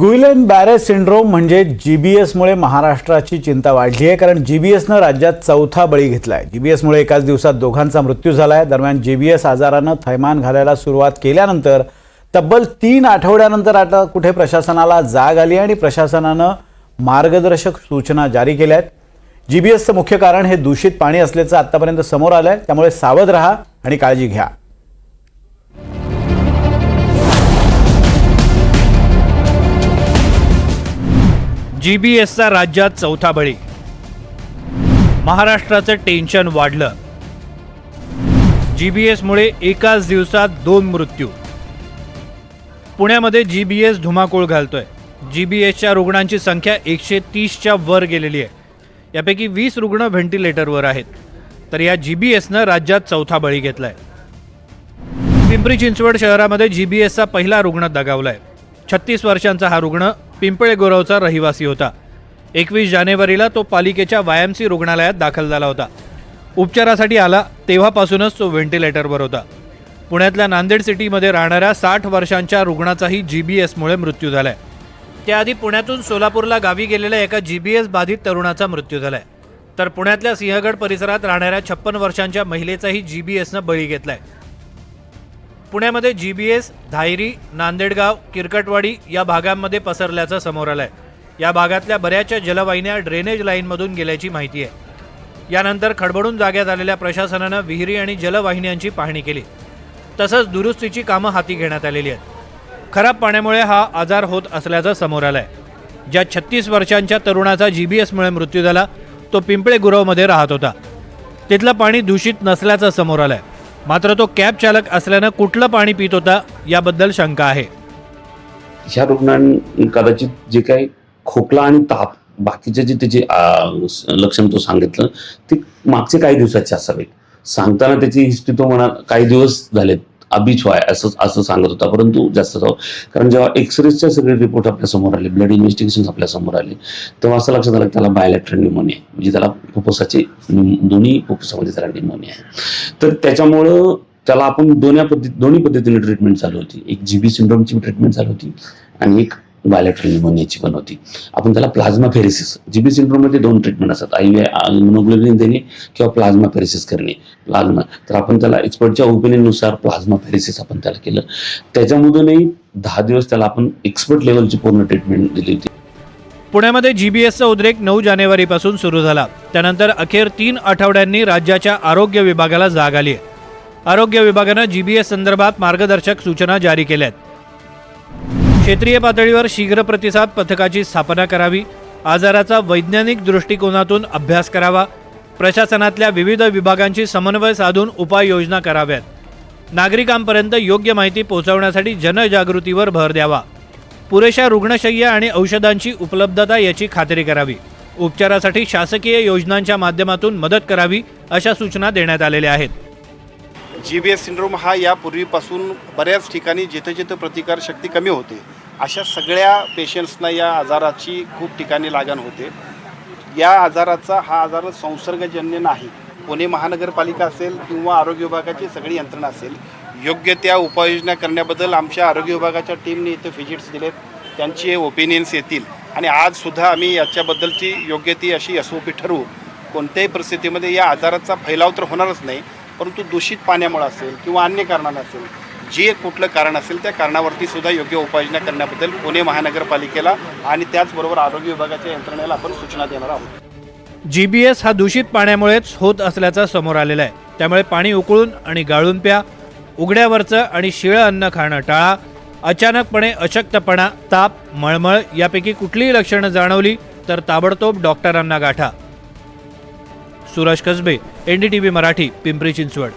Guillain बॅरे syndrome म्हणजे G B एसमुळे महाराष्ट्राची चिंता वाढली आहे कारण जी बी एसनं राज्यात चौथा बळी घेतला आहे जी बी एसमुळे एकाच दिवसात दोघांचा मृत्यू झाला आहे दरम्यान जी बी एस आजारानं थैमान घालायला सुरुवात केल्यानंतर तब्बल तीन आठवड्यानंतर आता कुठे प्रशासनाला जाग आली आणि प्रशासनानं मार्गदर्शक सूचना जारी केल्या आहेत. जी बी एसचं मुख्य कारण हे दूषित पाणी असल्याचं आत्तापर्यंत समोर आलं आहे त्यामुळे सावध राहा आणि काळजी घ्या. जी बी एसचा राज्यात चौथा बळी. महाराष्ट्राचं टेन्शन वाढलं. जी बी एसमुळे एकाच दिवसात दोन मृत्यू. पुण्यामध्ये जी बी एस धुमाकूळ घालतोय. जी बी एसच्या रुग्णांची संख्या एकशे तीसच्या वर गेलेली आहे. यापैकी वीस रुग्ण व्हेंटिलेटरवर आहेत. तर या जी बी एसनं राज्यात चौथा बळी घेतलाय. पिंपरी चिंचवड शहरामध्ये जी बी एसचा पहिला रुग्ण दगावलाय. छत्तीस वर्षांचा हा रुग्ण पिंपळे गोरावचा रहिवासी होता. एकवीस जानेवारीला तो पालिकेच्या वायमसी रुग्णालयात दाखल झाला होता. उपचारासाठी आला तेव्हापासूनच तो व्हेंटिलेटरवर होता. पुण्यातल्या नांदेड सिटीमध्ये राहणाऱ्या साठ वर्षांच्या रुग्णाचाही जी बी एसमुळे मृत्यू झालाय. त्याआधी पुण्यातून सोलापूरला गावी गेलेल्या एका जी बी एस बाधित तरुणाचा मृत्यू झालाय. तर पुण्यातल्या सिंहगड परिसरात राहणाऱ्या छप्पन वर्षांच्या महिलेचाही जी बी एसनं बळी घेतलाय. पुण्यामध्ये G B S Dhayari नांदेडगाव Kirkatwadi या भागांमध्ये पसरल्याचं समोर आलंय. या भागातल्या बऱ्याचशा जलवाहिन्या ड्रेनेज लाईनमधून गेल्याची माहिती आहे. यानंतर खडबडून जाग्यात आलेल्या प्रशासनानं विहिरी आणि जलवाहिन्यांची पाहणी केली. तसंच दुरुस्तीची कामं हाती घेण्यात आलेली आहेत. खराब पाण्यामुळे हा आजार होत असल्याचं समोर आलंय. ज्या छत्तीस वर्षांच्या तरुणाचा जी बी एसमुळे मृत्यू झाला तो पिंपळे गुरवमध्ये राहत होता. तिथलं पाणी दूषित नसल्याचं समोर आलंय. मात्र तो कॅब चालक असल्यानं कुठलं पाणी पित होता याबद्दल शंका आहे. ह्या रुग्णांनी कदाचित जे काही खोकला आणि ताप बाकीचे जे त्याचे लक्षण तो सांगितलं ते मागचे काही दिवसाचे असावेत. सांगताना त्याची हिस्ट्री तो म्हणा काही दिवस झालेत. अबिच व्हाय असं असं सांगत होता. परंतु जास्त जाऊ. कारण जेव्हा एक्सरेचे सगळे रिपोर्ट आपल्यासमोर आले ब्लड इन्व्हेस्टिगेशन आपल्यासमोर आले तेव्हा असं लक्षात आलं की त्याला बायोलॅट्रल निमोनिया म्हणजे त्याला फुफ्फुसाचे दोन्ही फुफ्फुसामध्ये त्याला निमोनिया आहे. तर त्याच्यामुळं त्याला आपण दोन्ही पद्धती दोन्ही पद्धतीने ट्रीटमेंट चालू होती. एक जी बी सिंड्रोमची ट्रीटमेंट चालू होती आणि एक बायोलॅट्रल निमोनियाची पण होती. आपण त्याला प्लाझ्मा फेरिसिस जी बी सिंड्रोममध्ये दोन ट्रीटमेंट असतात आय इम्युनोग्लोबिन देणे किंवा प्लाझ्मा फेरिसिस करणे प्लाझ्मा. तर आपण त्याला एक्सपर्टच्या ओपिनियननुसार प्लाझ्मा फेरिसिस आपण त्याला केलं. त्याच्यामधूनही दहा दिवस त्याला आपण एक्सपर्ट लेवलची पूर्ण ट्रीटमेंट दिली होती. पुण्यामध्ये जीबीएसचा उद्रेक नऊ जानेवारीपासून सुरू झाला. त्यानंतर अखेर तीन आठवड्यांनी राज्याच्या आरोग्य विभागाला जाग आली आहे. आरोग्य विभागानं जी बी एस संदर्भात मार्गदर्शक सूचना जारी केल्या आहेत क्षेत्रीय पातळीवर शीघ्र प्रतिसाद पथकाची स्थापना करावी. आजाराचा वैज्ञानिक दृष्टिकोनातून अभ्यास करावा. प्रशासनातल्या विविध विभागांची समन्वय साधून उपाययोजना कराव्यात. नागरिकांपर्यंत योग्य माहिती पोहोचवण्यासाठी जनजागृतीवर भर द्यावा. पुरेशा रुग्णशय्या आणि औषधांची उपलब्धता याची खात्री करावी. उपचारासाठी शासकीय योजनांच्या माध्यमातून मदत करावी अशा सूचना देण्यात आलेल्या आहेत. जी बी एस सिंड्रोम हा यापूर्वीपासून बऱ्याच ठिकाणी जिथं जिथं प्रतिकारशक्ती कमी होते अशा सगळ्या पेशंट्सना या आजाराची खूप ठिकाणी लागण होते. या आजाराचा हा आजार संसर्गजन्य नाही. पुणे महानगरपालिका असेल किंवा आरोग्य विभागाची सगळी यंत्रणा असेल योग्य त्या उपाययोजना करण्याबद्दल आमच्या आरोग्य विभागाच्या टीमने इथं व्हिजिट्स दिलेत. त्यांचे ओपिनियन्स येतील. आणि आजसुद्धा आम्ही याच्याबद्दलची योग्य ती अशी एस ओ पी ठरवू. कोणत्याही परिस्थितीमध्ये या आजाराचा फैलाव तर होणारच नाही परंतु दूषित पाण्यामुळे असेल किंवा अन्य कारणानं असेल जे कुठलं कारण असेल त्या कारणावरती सुद्धा योग्य उपाययोजना करण्याबद्दल पुणे महानगरपालिकेला आणि त्याचबरोबर आरोग्य विभागाच्या यंत्रणेला आपण सूचना देणार आहोत. जी बी एस हा दूषित पाण्यामुळेच होत असल्याचं समोर आलेला आहे. त्यामुळे पाणी उकळून आणि गाळून प्या उघड्यावरचं आणि शिळं अन्न खाणं टाळा अचानकपणे अशक्तपणा ताप मळमळ यापैकी कुठलीही लक्षणं जाणवली तर ताबडतोब डॉक्टरांना गाठा. सुरज कसबे एनडीटीव्ही मराठी पिंपरी चिंचवड.